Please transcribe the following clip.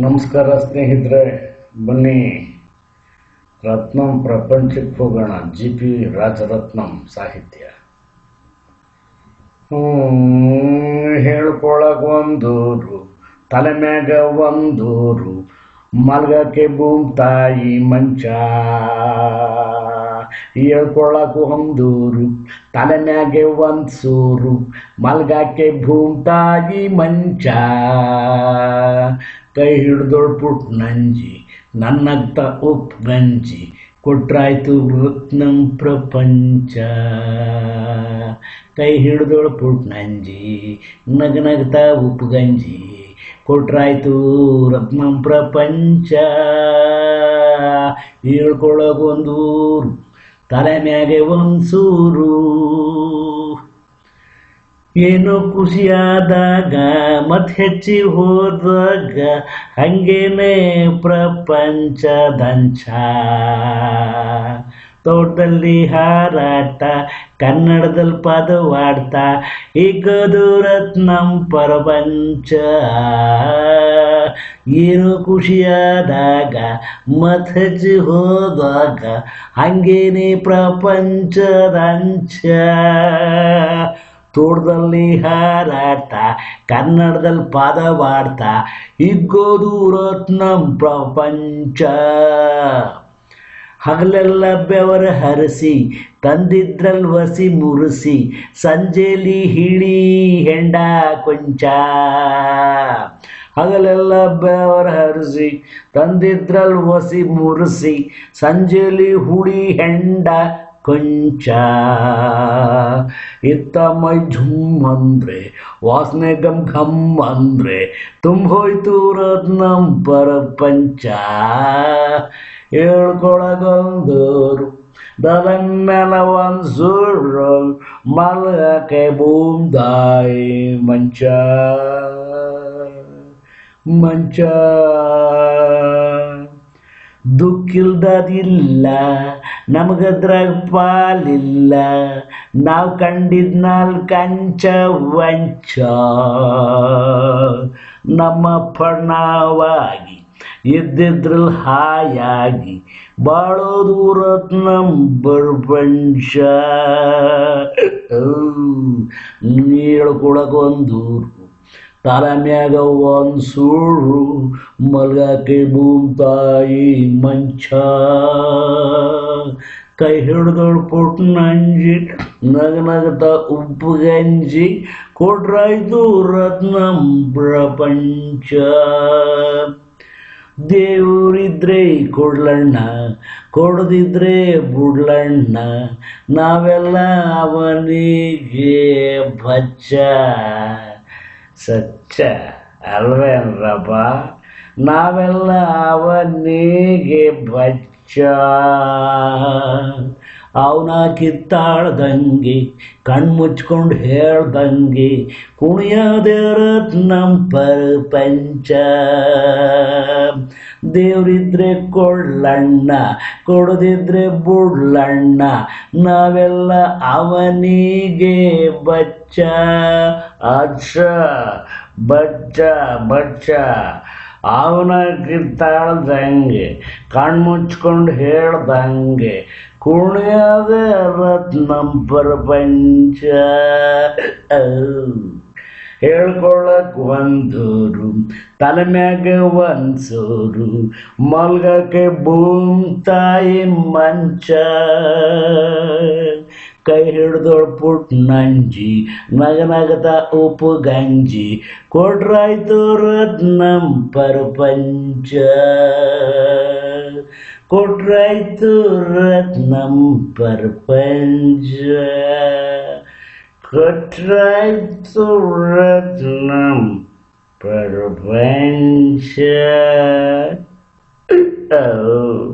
ನಮಸ್ಕಾರ ಸ್ನೇಹಿತರೆ, ಬನ್ನಿ. ರತ್ನಂ ಪ್ರಪಂಚಕ್ಕೆ ಹೋಗೋಣ ಜಿ ಪಿ ರಾಜರತ್ನಂ ಸಾಹಿತ್ಯ. ಒಂದೂರು, ತಲೆ ಮ್ಯಾಗ ಒಂದೂರು, ಮಲ್ಗಕ್ಕೆ ಭೂಮ್ ತಾಯಿ ಮಂಚ. ಹೇಳ್ಕೊಳಕ್ ಒಂದೂರು, ತಲೆ ಮ್ಯಾಗೆ ಒಂದ್ ಸೂರು, ಮಲ್ಗಕ್ಕೆ ಭೂಮ್ ತಾಯಿ ಮಂಚ. ಕೈ ಹಿಡ್ದೋಳ್ ಪುಟ್ ನಂಜಿ, ನನ್ನಗ್ತ ಉಪ್ ಗಂಜಿ, ಕೊಟ್ರಾಯ್ತು ರತ್ನಂ ಪ್ರಪಂಚ. ಕೈ ಹಿಡ್ದೋಳ್ ಪುಟ್ ನಂಜಿ, ನಗ ನಗ್ತಾ ಉಪ್ ಗಂಜಿ, ಕೊಟ್ರಾಯ್ತು ರತ್ನಂ ಪ್ರಪಂಚ. ಹೇಳ್ಕೊಳಗೊಂದೂರು, ತಲೆ ಮ್ಯಾಗೆ ಒಂದು ಸೂರು. ಏನೋ ಖುಷಿಯಾದಾಗ, ಮತ್ ಹೆಚ್ಚಿ ಹೋದಾಗ ಹಂಗೇನೆ ಪ್ರಪಂಚದಂಚ ತೋಟದಲ್ಲಿ ಹಾರಾಟ, ಕನ್ನಡದಲ್ಲಿ ಪದವಾಡ್ತ ಈಗದು ರತ್ನಂ ಪ್ರಪಂಚ. ಏನು ಖುಷಿಯಾದಾಗ, ಮತ್ ಹೆಚ್ಚಿ ಹೋದಾಗ ಹಂಗೇನೆ ಪ್ರಪಂಚದಂಚ ತೋಟದಲ್ಲಿ ಹಾರಾಡ್ತಾ, ಕನ್ನಡದಲ್ಲಿ ಪದವಾಡ್ತಾ ಹಿಗ್ಗೋದು ರತ್ನ ಪ್ರಪಂಚ. ಹಗಲೆಲ್ಲ ಬೆವರ ಹರಿಸಿ, ತಂದಿದ್ರಲ್ಲಿ ವಸಿ ಮುರಿಸಿ, ಸಂಜೆಲಿ ಹಿಳಿ ಹೆಂಡ ಕೊಂಚ. ಹಗಲೆಲ್ಲ ಬೆವರ ಹರಿಸಿ, ತಂದಿದ್ರಲ್ಲಿ ವಸಿ ಮುರಿಸಿ, ಸಂಜೆಲಿ ಹುಳಿ ಹೆಂಡ ಕೊಂಚ. ಇತ್ತ ಮೈ ಝುಮ್ ಅಂದ್ರೆ ವಾಸನೆ ಗಮ್ ಘಮ್ ಅಂದ್ರೆ ತುಂಬೋಯ್ತು ರತ್ನಂ ಪರಪಂಚ. ಹೇಳ್ಕೊಳಗೊಂದೂರು ದಲನ್ನೆಲ ಒಂದು ಸುಳ್ಳು ಮಲಗಕ್ಕೆ ಭೂಮ್ ದಾಯಿ ಮಂಚ. ಮಂಚ. ದುಃಖಿಲ್ದದಿಲ್ಲ ನಮಗದ್ರಾಗ ಪಾಲಿಲ್ಲ ನಾವು ಕಂಡಿದ್ ನಾಲ್ಕಂಚ ವಂಚ ನಮ್ಮ ಪಣವಾಗಿ ಇದ್ದಿದ್ರಲ್ಲಿ ಹಾಯಾಗಿ ಬಾಳೋದು ರತ್ನಂ ಪ್ರಪಂಚ ಹೇಳ್ಕೊಳಕೊಂದೂರು ತಲೆ ಮ್ಯಾಗ ಒಂದ್ ಸುಳ್ಳು ಮಲ್ಗಕ್ಕೆ ಭೂಮ್ ತಾಯಿ ಮಂಚ ಕೈ ಹಿಡ್ದೋಳ್ ಪುಟ್ ನಂಜಿ ನಗ ನಗತ ಉಪ್ಪು ಗಂಜಿ ಕೊಟ್ರಾಯ್ತು ರತ್ನ ಪ್ರಪಂಚ ದೇವರಿದ್ರೆ ಕೊಡ್ಲಣ್ಣ ಕೊಡದಿದ್ರೆ ಬುಡ್ಲಣ್ಣ ನಾವೆಲ್ಲ ಅವನಿಗೆ ಬಚ್ಚ ಸಚ್ಚ ಅಲ್ವೇನ್ರಪ್ಪ? ನಾವೆಲ್ಲ ಅವನಿಗೆ ಬಚ್ಚ. ಅವನ ಕಿತ್ತಾಳ್ದಂಗಿ ಕಣ್ಮುಚ್ಕೊಂಡು ಹೇಳ್ದಂಗೆ ಕುಣಿಯೋದೇ ರತ್ನಂ ಪ್ರಪಂಚ. ದೇವ್ರಿದ್ರೆ ಕೊಳ್ಳಣ್ಣ ಕೊಡದಿದ್ರೆ ಬುಡ್ಲಣ್ಣ, ನಾವೆಲ್ಲ ಅವನಿಗೆ ಬಚ್ಚ, ಅಚ್ಚ, ಬಚ್ಚ ಬಚ್ಚ. ಅವನ ಕಿತ್ತಾಳ್ದಂಗೆ ಕಣ್ಮುಚ್ಕೊಂಡು ಹೇಳ್ದಂಗೆ ಕುಣಿಯದ ರತ್ನಂ ಪ್ರಪಂಚ. ಹೇಳ್ಕೊಳಕ್ ಒಂದೂರು ತಲೆ ಮ್ಯಾಗ ಒಂದ್ಸೂರು, ಮಲ್ಗಕ್ಕೆ ಭೂಮ್ ತಾಯಿ ಮಂಚ. ಕೈ ಹಿಡ್ದೊಳ್ ಪುಟ್ ನಂಜಿ ನಗ ನಗದ ಉಪ್ಪು ಗಂಜಿ, ಕೊಟ್ರಾಯ್ತು ರತ್ನಂ ಪ್ರಪಂಚ. ಕೊಟ್ರಾಯ್ತು ರತ್ನಂ ಪ್ರಪಂಚ. ಕೊಟ್ರಾಯ್ತು ರತ್ನಂ ಪ್ರಪಂಚ Oh.